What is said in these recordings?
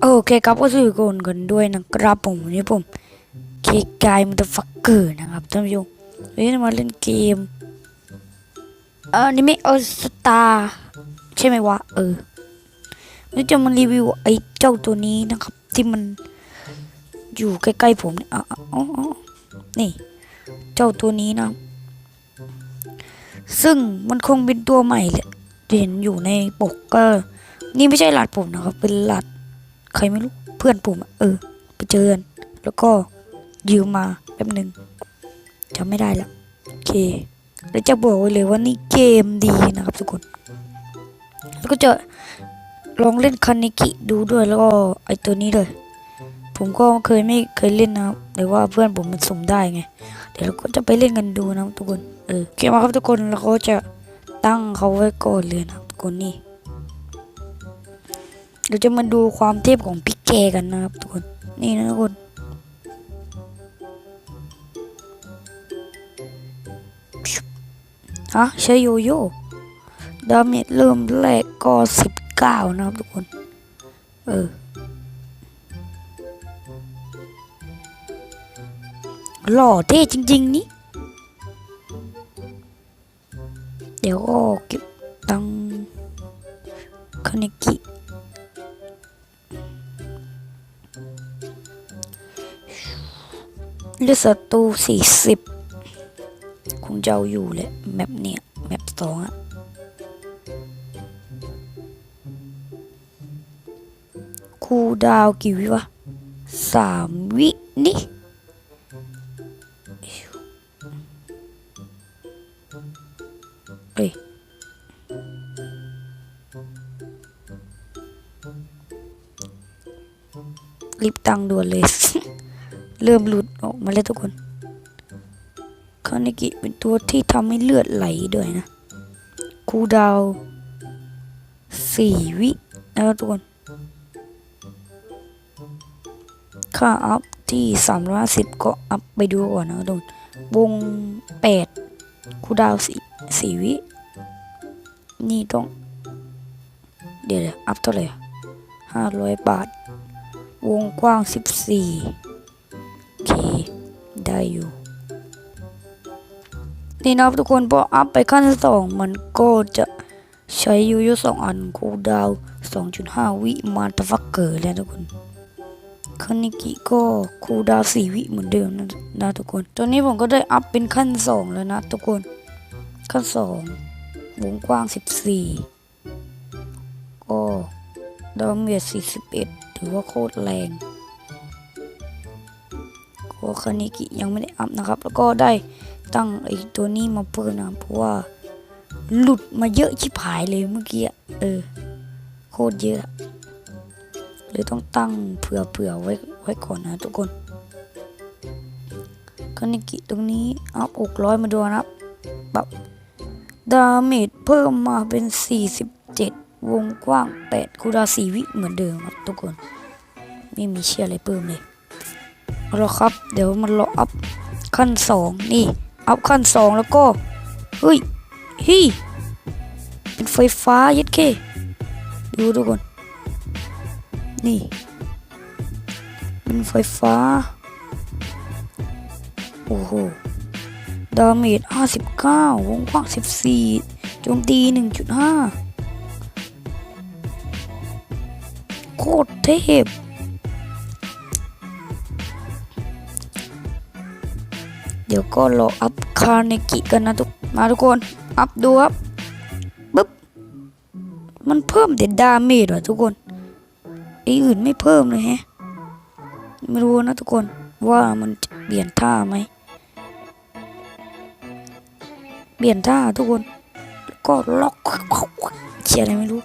โอเคครับก็สื่อก่อนกันด้วยนะครับผมวันนี้ผมเคกายมันจะฟักเกอร์นะครับท่านผู้ชมวันนี้มาเล่นเกมเออนี่ไม่เออสตาร์ใช่ไหมวะเออนนี้จะมารีวิวไอ้เจ้าตัวนี้นะครับ ที่มันอยู่ใกล้ๆผมเนี่ยอ๋ออ๋ออ๋อนี่ เจ้าตัวนี้นะ ซึ่งมันคงเป็นตัวใหม่แหละ เห็นอยู่ในปกก็ นี่ไม่ใช่หลัดผมนะครับ เป็นหลัดใครไม่รู้เพื่อนผมเออ ไปเจอแล้วก็ยืมมาแป๊บหนึ่งจำไม่ได้ละโอเคแล้วจะบอกไว้เลยว่านี่เกมดีนะครับทุกคน แล้วก็จะลองเล่นคันนิกิดูด้วยแล้วก็ไอตัวนี้เลยผมก็เคยไม่เคยเล่นนะครับแต่ว่าเพื่อนผมมันสุ่มได้ไง เดี๋ยวเราก็จะไปเล่นกันดูนะทุกคน เออโอเคมาครับทุกคนแล้วก็จะ ตั้งเขาไว้ก่อนเลยนะทุกคนนี่เราจะมาดูความเทพของพี่แกกันนะครับทุกคนนี่นะทุกคนฮะใช้โยโย่ดาเมจเริ่มแรกก็สิบเก้านะครับทุกคน เออหล่อเท่จริง ๆ นี่ เดี๋ยวก็เก็บตังคาเนกิเลือดศัตรูสี่สิบคงจะเอาอยู่แหละแมปเนี่ยแมปสองอะคูดาวกี่วิวะสามวินี่ รีบตังด่วนเลย เริ่มหลุดออกมาแล้วทุกคนคาเนกิเป็นตัวที่ทำให้เลือดไหลด้วยนะ คูดาวสี่วินะครับทุกคน ค่าอัพที่สามร้อยสิบก็อัพไปดูก่อนนะทุกคนวงแปดคูดาวสี่สี่วิ นี่ต้อง เดี๋ยวอัพเท่าไหร่ห้าร้อยบาท วงกว้างสิบสี่โอเค ได้อยู่ นี่นะครับทุกคนพออัพไปขั้นสองมันก็จะใช้ยูยูสองอันคูดาวสองจุดห้าวิมาตฟักเกอร์แล้วทุกคนคานิกิก็คูดาวสี่วิเหมือนเดิมนะนะทุกคน ตอนนี้ผมก็ได้อัพเป็นขั้นสองแล้วนะทุกคน ขั้นสองวงกว้างสิบสี่ก็ดาเมจสี่สิบเอ็ด ถือว่าโคตรแรงก็คานิกิยังไม่ได้อัพนะครับ แล้วก็ได้ตั้งไอ้ตัวนี้มาเพิ่มนะเพราะว่าหลุดมาเยอะชิบหายเลยเมื่อกี้เออ โคตรเยอะเลยต้องตั้งเผื่อเผื่อไว้ไว้ก่อนนะทุกคนคานิกิตรงนี้อัพอกร้อยมาดูนะครับแบบดาเมจเพิ่มมาเป็น47 วงกว้าง8คูดาว4วิเหมือนเดิมครับทุกคน ไม่มีเชื่ออะไรเพิ่มเลยเอาละครับ เดี๋ยวมันรออัพขั้นสองนี่ อัพขั้นสองแล้วก็ เฮ้ยฮ้ยเป็นไฟฟ้ายัดเคดูทุกคน นี่ เป็นไฟฟ้า โอ้โห ดาเมจ 59 วงกว้าง 14 โจมตี 1.5 โคตรเทพเดี๋ยวก็รออัพคาเนกิกันนะทุกมาทุกคน อัพดูครับปึ๊บมันเพิ่มแต่ดาเมจว่ะทุกคนไออื่นไม่เพิ่มเลยแฮะไม่รู้นะทุกคนว่ามันเปลี่ยนท่าไหมเปลี่ยนท่าทุกคนก็ล็อกเชียอะไรไม่รู้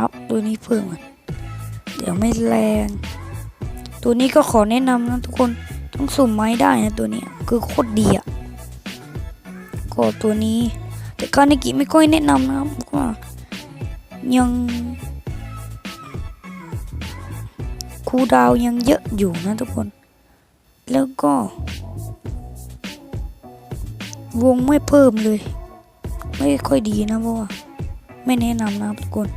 อัพตัวนี้เพิ่มก่อน เดี๋ยวไม่แรง ตัวนี้ก็ขอแนะนำนะทุกคนต้องสุ่มไม้ได้นะตัวนี้คือโคตรดีอะก็ตัวนี้ แต่คาเนกิไม่ค่อยแนะนำนะครับเพราะว่ายังคูดาวยังเยอะอยู่นะทุกคน แล้วก็ วงไม่เพิ่มเลย ไม่ค่อยดีนะเพราะว่าไม่แนะนำนะทุกคน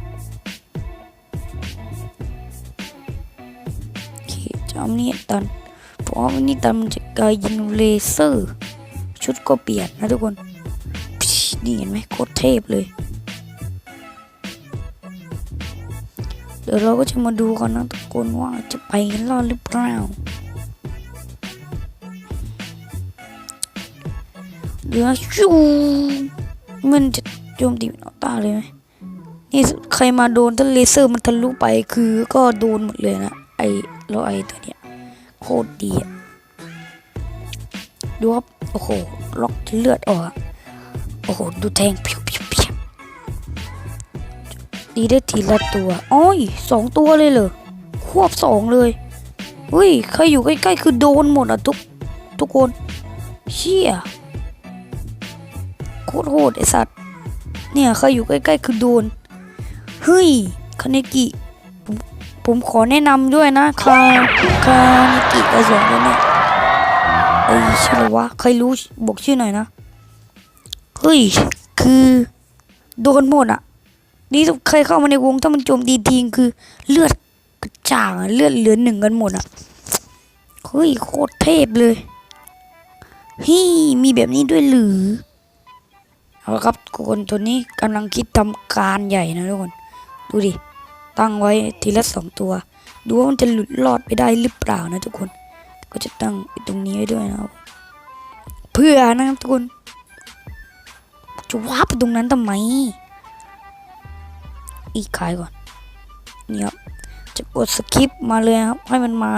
อานี่ตันเพราะว่านี่ตันมันจะกลายยิงเลเซอร์ ชุดก็เปลี่ยนนะทุกคนนี่เห็นไหมโคตรเทพเลย เดี๋ยวเราก็จะมาดูกันนะทุกคนว่าจะไปกันรอดหรือเปล่าเดี๋ยวชูมันจะโจมตีเอาตาเลยไหมนี่ใครมาโดนถ้าเลเซอร์มันทะลุไปคือก็โดนหมดเลยนะไอ แล้วไอตัวเนี้ยโคตรดีอะดูครับ โอ้โห ล็อกเลือดออก โอ้โห ดูแทงเพียวเพียวเพียวดีได้ทีละตัว อ้อยสองตัวเลยเหรอ ควบสองเลยเฮ้ย ใครอยู่ใกล้ ๆ คือโดนหมดอะทุก ทุกคน เชี่ย โคตรโหดไอสัตว์ เนี่ย ใครอยู่ใกล้ ๆ คือโดน เฮ้ย คาเนกิ ผมขอแนะนำด้วยนะคาคาเนกิกระสองคนเนี่ยเอ้ยชื่ออวะใครรู้บอกชื่อหน่อยนะเฮ้ยคือโดนหมดอะ นี่ถ้าใครเข้ามาในวงถ้ามันโจมตีทิงคือเลือดกระจ่างเลือดเหลือหนึ่งกันหมดอะเฮ้ยโคตรเทพเลยเฮ้ยมีแบบนี้ด้วยหรือเอาละครับคนตัวนี้กำลังคิดทำการใหญ่นะทุกคน ดูดิ ตั้งไว้ทีละสองตัว ดูว่ามันจะหลุดรอดไปได้หรือเปล่านะทุกคน ก็จะตั้งตรงนี้ไว้ด้วยนะครับเพื่อนะครับทุกคนจะว้าไปตรงนั้นทำไม อีกขายก่อนนี่ครับจะกดสคิปมาเลยครับ ให้มันมา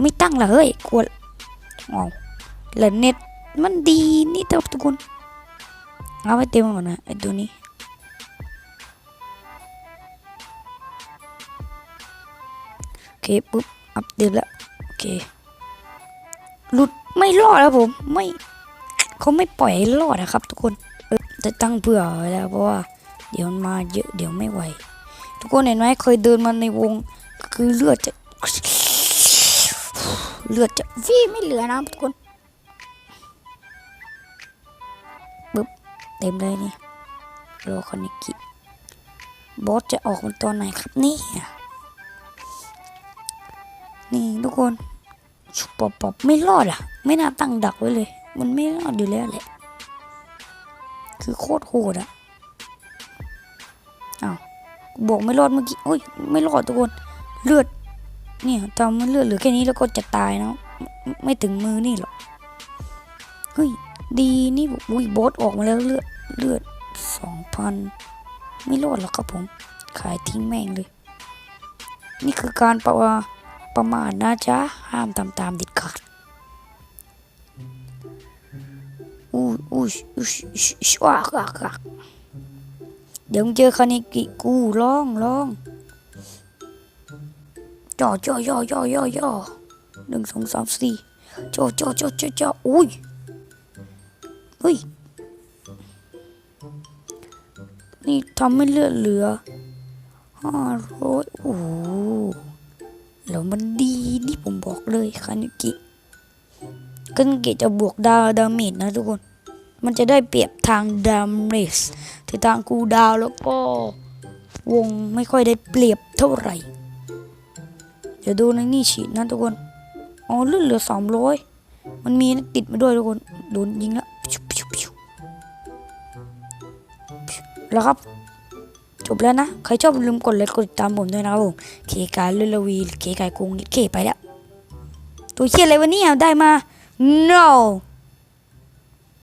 ไม่ตั้งละเฮ้ยกดเอ๋อแล้วเน็ตมันดีนี่แต่ทุกคนเอาไปเต็มก่อนนะไอ้ตัวนี้ เคปุ๊บอัปเดตแล้วโอเคหลุดไม่รอดแล้วผมไม่เขาไม่ปล่อยให้รอดนะครับ ทุกคนเออจะตั้งเผื่อไว้แล้วเพราะว่าเดี๋ยวมาเยอะเดี๋ยวไม่ไหว ทุกคนเห็นไหมเคยเดินมาในวง คือเลือดจะ เลือดจะวี่ไม่เหลือนะทุกคนปึ๊บเต็มเลยนี่โรคอนิกิบอสจะออกมาตอนไหนครับนี่ นี่ทุกคนชุบปอบปอบไม่รอดอะ ไม่น่าตั้งดักไว้เลย มันไม่รอดอยู่แล้วแหละ คือโคตรโหดอะอ้าวบอกไม่รอดเมื่อกี้โอ้ยไม่รอดทุกคนเลือดเนี่ยทำมันเลือดเหลือแค่นี้แล้วก็จะตายนะไม่ไม่ถึงมือนี่หรอกเฮ้ยดีนี่อุ้ยบอสออกมาแล้วเลือดเลือดสองพันไม่รอดหรอกครับผม ขายทิ้งแม่งเลย นี่คือการประวา ประมาทนะจ๊ะ ห้ามทำตามเด็ดขาดอู้อู้อู้ชวากากากเดี๋ยวเจอคานิกิกูร้องร้องจ่อจ่อย่อย่อย่อย่อหนึ่งสองสามสี่จ่อจ่อจ่อจ่อจ่ออุ้ยเฮ้ยนี่ทำให้เลือดเหลือห้าร้อยโอ้ แล้วมันดีนี่ผมบอกเลยคานิกิคานิกิจะบวกดาวดาเมจนะทุกคน มันจะได้เปรียบทางดาเมจที่ทางกูดาวแล้วก็วงไม่ค่อยได้เปรียบเท่าไหร่ เดี๋ยวดูในนี่ฉีดนะทุกคน อ๋อเลือดเหลือสามร้อยมันมีติดมาด้วยทุกคน โดนยิงแล้วพิวพิวพิวแล้วครับ จบแล้วนะ ใครชอบลืมกดไลค์กดติดตามผมด้วยนะครับผมเคกายลุลวีเคกายกรุงเคไปแล้วตัวเชี่ยอะไรวันนี้ได้มา no